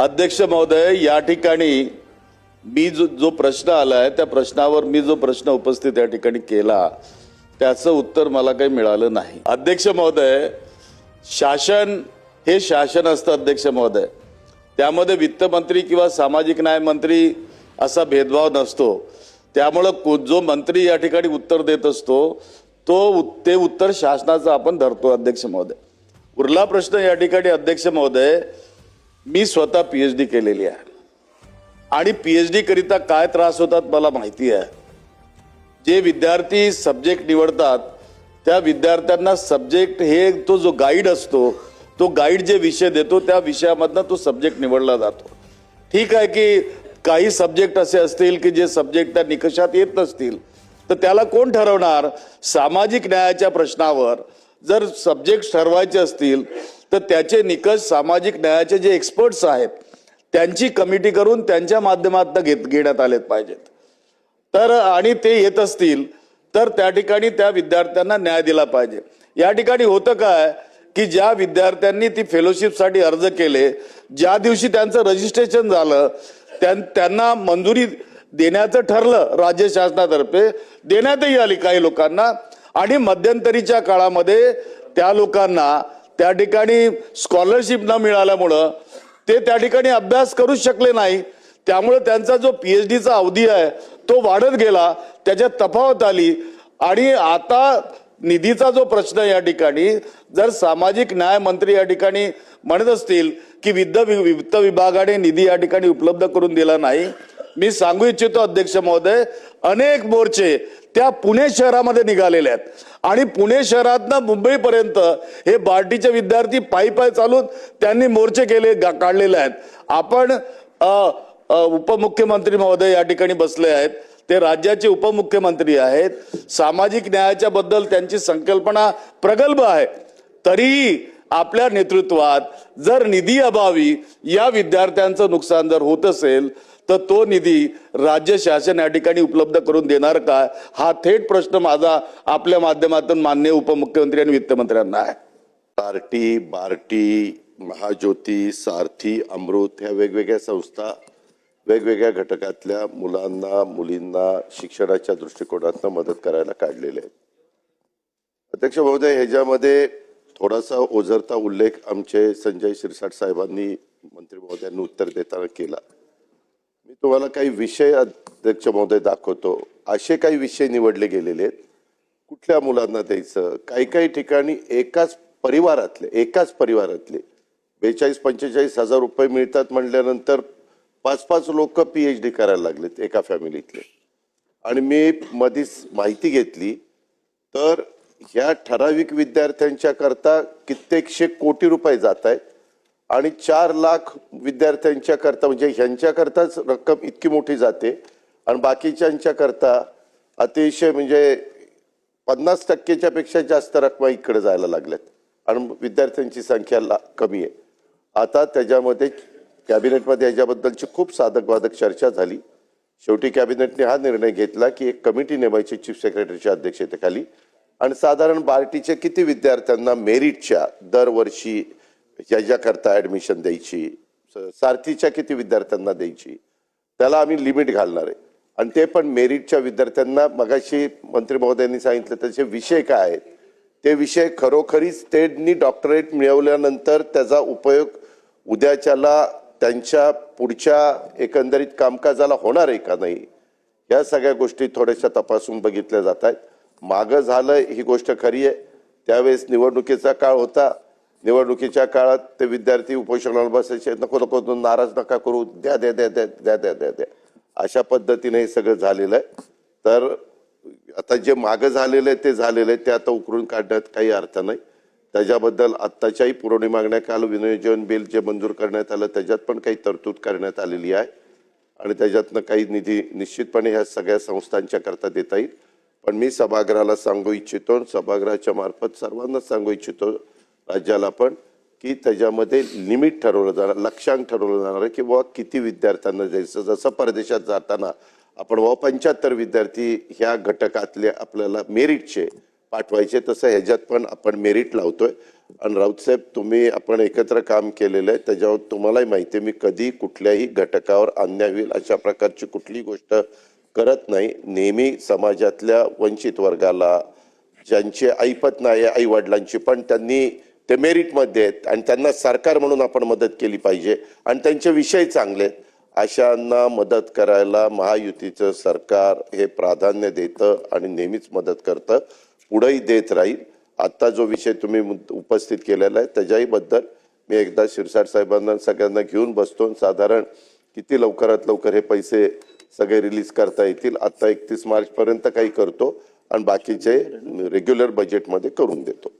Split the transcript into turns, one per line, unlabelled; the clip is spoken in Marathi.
अध्यक्ष महोदय या ठिकाणी मी जो जो प्रश्न आलाय त्या प्रश्नावर मी जो प्रश्न उपस्थित या ठिकाणी केला त्याचं उत्तर मला काही मिळालं नाही. अध्यक्ष महोदय शासन हे शासन असतं अध्यक्ष महोदय. त्यामध्ये वित्तमंत्री किंवा सामाजिक न्याय मंत्री असा भेदभाव नसतो. त्यामुळं को- जो मंत्री या ठिकाणी उत्तर देत असतो तो ते उत्तर शासनाचं आपण धरतो अध्यक्ष महोदय. उरला प्रश्न या ठिकाणी अध्यक्ष महोदय मी स्वतः पीएच डी केलेली आहे. आणि पीएच डी करिता काय त्रास होतात मला माहिती आहे. जे विद्यार्थी सब्जेक्ट निवडतात त्या विद्यार्थ्यांना सब्जेक्ट हे तो जो गाईड असतो तो गाईड जे विषय देतो त्या विषयामधनं तो सब्जेक्ट निवडला जातो. ठीक आहे की काही सब्जेक्ट असे असतील की जे सब्जेक्ट त्या निकषात येत नसतील तर त्याला कोण ठरवणार? सामाजिक न्यायाच्या प्रश्नावर जर सब्जेक्ट ठरवायचे असतील तर त्याचे निकष सामाजिक न्यायाचे जे एक्सपर्ट्स आहेत त्यांची कमिटी करून त्यांच्या माध्यमातून घेत घेण्यात आलेत पाहिजेत. तर आणि ते येत असतील तर त्या ठिकाणी त्या विद्यार्थ्यांना न्याय दिला पाहिजे. या ठिकाणी होतं काय की ज्या विद्यार्थ्यांनी ती फेलोशिपसाठी अर्ज केले ज्या दिवशी त्यांचं रजिस्ट्रेशन झालं त्यां- त्यांना मंजुरी देण्याचं ठरलं राज्य शासनातर्फे देण्यातही आली काही लोकांना आणि मध्यंतरीच्या काळामध्ये त्या लोकांना त्या ठिकाणी स्कॉलरशिप न मिळाल्यामुळं ते त्या ठिकाणी अभ्यास करूच शकले नाही. त्यामुळे त्यांचा जो पीएच डीचा अवधी आहे तो वाढत गेला त्याच्यात तफावत आली. आणि आता निधीचा जो प्रश्न या ठिकाणी जर सामाजिक न्याय मंत्री या ठिकाणी म्हणत असतील की विद्या वित्त विभागाने निधी या ठिकाणी उपलब्ध करून दिला नाही मी सांगू इच्छितो अध्यक्ष महोदय अनेक मोर्चे त्या पुणे शहरामध्ये निघालेले आहेत. आणि पुणे शहरातनं मुंबईपर्यंत हे बार्टीचे विद्यार्थी पायी पायी चालून त्यांनी मोर्चे केले काढलेले आहेत. आपण उपमुख्यमंत्री महोदय या ठिकाणी बसले आहेत. ते राज्याचे उपमुख्यमंत्री आहेत. सामाजिक न्यायाच्या बद्दल त्यांची संकल्पना प्रगल्भ आहे. तरीही आपल्या नेतृत्वात जर निधी अभावी या विद्यार्थ्यांचं नुकसान जर होत असेल तर तो निधी राज्य शासन या ठिकाणी उपलब्ध करून देणार का? हा थेट प्रश्न माझा आपल्या माध्यमातून मान्य उपमुख्यमंत्री आणि वित्तमंत्र्यांना आहे.
पार्टी बार्टी महाज्योती सारथी अमृत ह्या वेगवेगळ्या संस्था वेगवेगळ्या घटकातल्या मुलांना मुलींना शिक्षणाच्या दृष्टिकोनातून मदत करायला काढलेले आहेत. अध्यक्ष महोदय ह्याच्यामध्ये थोडासा ओझरता उल्लेख आमचे संजय शिरसाट साहेबांनी मंत्री महोदयांनी उत्तर देताना केला. मी तुम्हाला काही विषय अध्यक्ष महोदय दाखवतो. असे काही विषय निवडले गेलेले आहेत. कुठल्या मुलांना द्यायचं? काही काही ठिकाणी एकाच परिवारातले एकाच परिवारातले. बेचाळीस पंचेचाळीस हजार रुपये मिळतात म्हटल्यानंतर पाच पाच लोक पीएच डी करायला लागलेत एका फॅमिलीतले आणि मी मधीच माहिती घेतली. तर ह्या ठराविक विद्यार्थ्यांच्या करता कित्येकशे कोटी रुपये जात आहेत आणि चार लाख विद्यार्थ्यांच्या करता म्हणजे ह्यांच्याकरताच रक्कम इतकी मोठी जाते. आणि बाकीच्यांच्या करता अतिशय म्हणजे पन्नास टक्केच्या पेक्षा जास्त रकमा इकडे जायला लागल्यात. आणि विद्यार्थ्यांची संख्या ला- कमी आहे. आता त्याच्यामध्ये कॅबिनेटमध्ये याच्याबद्दलची खूप साधकवादक चर्चा झाली. शेवटी कॅबिनेटने हा निर्णय घेतला की एक कमिटी नेमायची चीफ सेक्रेटरीच्या अध्यक्षतेखाली. आणि साधारण बार्टीचे किती विद्यार्थ्यांना मेरिटच्या दरवर्षी याच्याकरता ॲडमिशन द्यायची? सारथीच्या किती विद्यार्थ्यांना द्यायची? त्याला आम्ही लिमिट घालणार आहे. आणि ते पण मेरिटच्या विद्यार्थ्यांना मगाशी मंत्री महोदयांनी सांगितलं त्याचे विषय काय आहेत? ते विषय खरोखरीच त्यांनी डॉक्टरेट मिळवल्यानंतर त्याचा उपयोग उद्याच्याला त्यांच्या पुढच्या एकंदरीत कामकाजाला होणार आहे का नाही? या सगळ्या गोष्टी थोड्याशा तपासून बघितल्या जात आहेत. मागं झालं ही गोष्ट खरी आहे. त्यावेळेस निवडणुकीचा काळ होता. निवडणुकीच्या काळात ते विद्यार्थी उपोषणाला बसायचे. नको नको नाराज नका करू. द्या द्या द्या द्या द्या द्या द्या द्या. अशा पद्धतीने हे सगळं झालेलं आहे. तर आता जे मागं झालेलं आहे ते झालेलं आहे. ते आता उकरून काढण्यात काही अर्थ नाही. त्याच्याबद्दल आत्ताच्याही पुरवणी मागण्या काल विनियोजन बिल जे मंजूर करण्यात आलं त्याच्यात पण काही तरतूद करण्यात आलेली आहे. आणि त्याच्यातनं काही निधी निश्चितपणे ह्या सगळ्या संस्थांच्या करता देता येईल. पण मी सभागृहाला सांगू इच्छितो आणि सभागृहाच्या मार्फत सर्वांनाच सांगू इच्छितो राज्याला पण की त्याच्यामध्ये लिमिट ठरवलं जाणार लक्षांक ठरवलं जाणार आहे की बाबा किती विद्यार्थ्यांना जायचं जसं परदेशात जाताना आपण बाबा पंच्याहत्तर विद्यार्थी ह्या घटकातले आपल्याला मेरिटचे पाठवायचे तसं ह्याच्यात पण आपण मेरिट लावतोय. आणि राऊत साहेब तुम्ही आपण एकत्र काम केलेलं आहे त्याच्यावर तुम्हालाही माहिती आहे मी कधी कुठल्याही घटकावर अन्याय होईल अशा प्रकारची कुठलीही गोष्ट करत नाही. नेहमी समाजातल्या वंचित वर्गाला ज्यांचे ऐपत नाही आई वडिलांची पण त्यांनी ते मेरिटमध्ये आहेत आणि त्यांना सरकार म्हणून आपण मदत केली पाहिजे आणि त्यांचे विषय चांगले आहेत. अशांना मदत करायला महायुतीचं सरकार हे प्राधान्य देतं आणि नेहमीच मदत करतं. पुढेही देत राहील. आता जो विषय तुम्ही उपस्थित केलेला आहे त्याच्याही बद्दल मी एकदा शिरसाट साहेबांना सगळ्यांना घेऊन बसतो आणि साधारण किती लवकरात लवकर हे पैसे सगळे रिलीज करता येतील. आता एकतीस मार्च पर्यंत काही करतो आणि बाकीचे रेग्युलर बजेटमध्ये करून देतो.